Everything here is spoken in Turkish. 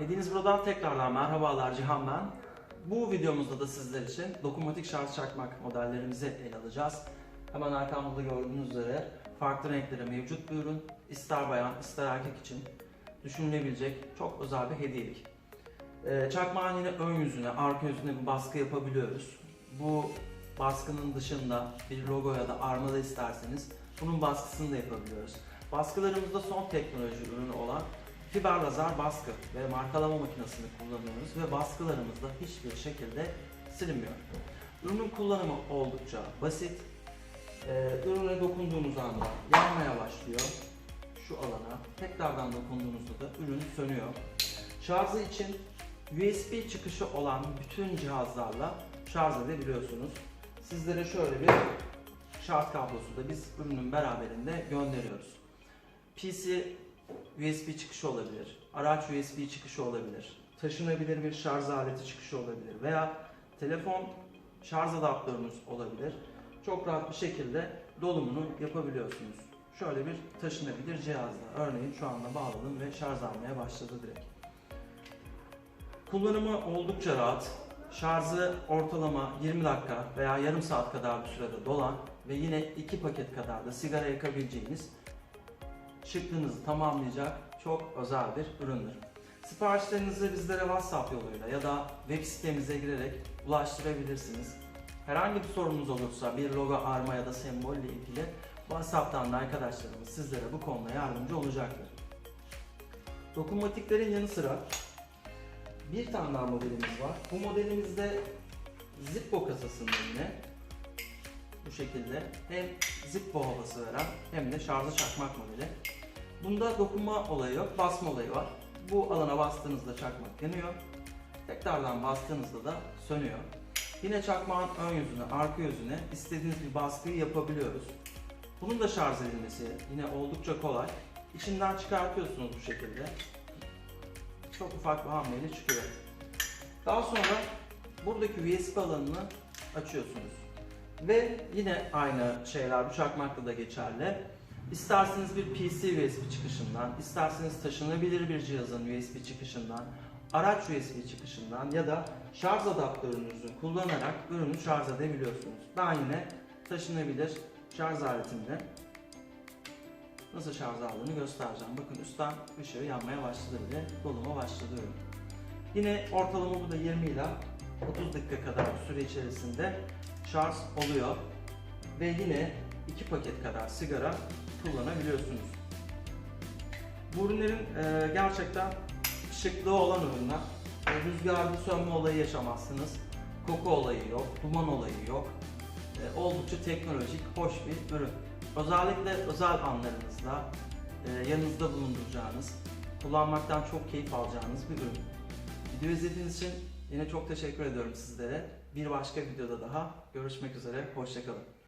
Hediyeniz buradan tekrardan merhabalar Cihan ben. Bu videomuzda da sizler için dokunmatik şarj çakmak modellerimizi ele alacağız. Hemen arkamda gördüğünüz üzere farklı renklere mevcut bir ürün. İster bayan ister erkek için düşünülebilecek çok özel bir hediyelik. Ee, çakmağın yine ön yüzüne, arka yüzüne bir baskı yapabiliyoruz. Bu baskının dışında bir logo ya da armada isterseniz bunun baskısını da yapabiliyoruz. Baskılarımızda son teknoloji ürünü olan fiber lazer baskı ve markalama makinesini kullanıyoruz ve baskılarımızda hiçbir şekilde silinmiyor. Ürünün kullanımı oldukça basit. Ee, ürüne dokunduğunuz anda yanmaya başlıyor şu alana. Tekrardan dokunduğunuzda da ürün sönüyor. Şarjı için USB çıkışı olan bütün cihazlarla şarj edebiliyorsunuz. Sizlere şöyle bir şarj kablosu da biz ürünün beraberinde gönderiyoruz. PC USB çıkışı olabilir, araç USB çıkışı olabilir, taşınabilir bir şarj aleti çıkışı olabilir veya telefon şarj adaptörünüz olabilir. Çok rahat bir şekilde dolumunu yapabiliyorsunuz. Şöyle bir taşınabilir cihazla. Örneğin şu anda bağladım ve şarj almaya başladı direkt. Kullanımı oldukça rahat. Şarjı ortalama 20 dakika veya yarım saat kadar bir sürede dolan ve yine iki paket kadar da sigara yakabileceğiniz şıklığınızı tamamlayacak çok özel bir üründür. Siparişlerinizi bizlere WhatsApp yoluyla ya da web sitemize girerek ulaştırabilirsiniz. Herhangi bir sorunuz olursa bir logo, arma ya da sembol ile ilgili WhatsApp'tan da arkadaşlarımız sizlere bu konuda yardımcı olacaktır. Dokunmatiklerin yanı sıra bir tane daha modelimiz var. Bu modelimizde Zippo kasasında yine bu şekilde hem Zippo havası veren hem de şarjı çakmak modeli. Bunda dokunma olayı yok, basma olayı var. Bu alana bastığınızda çakmak yanıyor. Tekrardan bastığınızda da sönüyor. Yine çakmağın ön yüzüne, arka yüzüne istediğiniz bir baskıyı yapabiliyoruz. Bunun da şarj edilmesi yine oldukça kolay. İçinden çıkartıyorsunuz bu şekilde. Çok ufak bir hamleyle çıkıyor. Daha sonra buradaki USB alanını açıyorsunuz. Ve yine aynı şeyler bu çakmakla da geçerli. İsterseniz bir PC USB çıkışından, isterseniz taşınabilir bir cihazın USB çıkışından, araç USB çıkışından ya da şarj adaptörünüzü kullanarak ürünü şarj edebiliyorsunuz. Ben yine taşınabilir şarj aletimle nasıl şarj aldığını göstereceğim. Bakın üstten ışığı yanmaya başladı bile, doluma başladı ürün. Yine ortalama bu da 20 ile 30 dakika kadar süre içerisinde şarj oluyor. Ve yine iki paket kadar sigara kullanabiliyorsunuz. Bu ürünlerin e, gerçekten şıklığı olan ürünler. E, rüzgarda sönme olayı yaşamazsınız. Koku olayı yok, duman olayı yok. E, oldukça teknolojik, hoş bir ürün. Özellikle özel anlarınızda e, yanınızda bulunduracağınız, kullanmaktan çok keyif alacağınız bir ürün. Video izlediğiniz için yine çok teşekkür ediyorum sizlere. Bir başka videoda daha görüşmek üzere, hoşçakalın.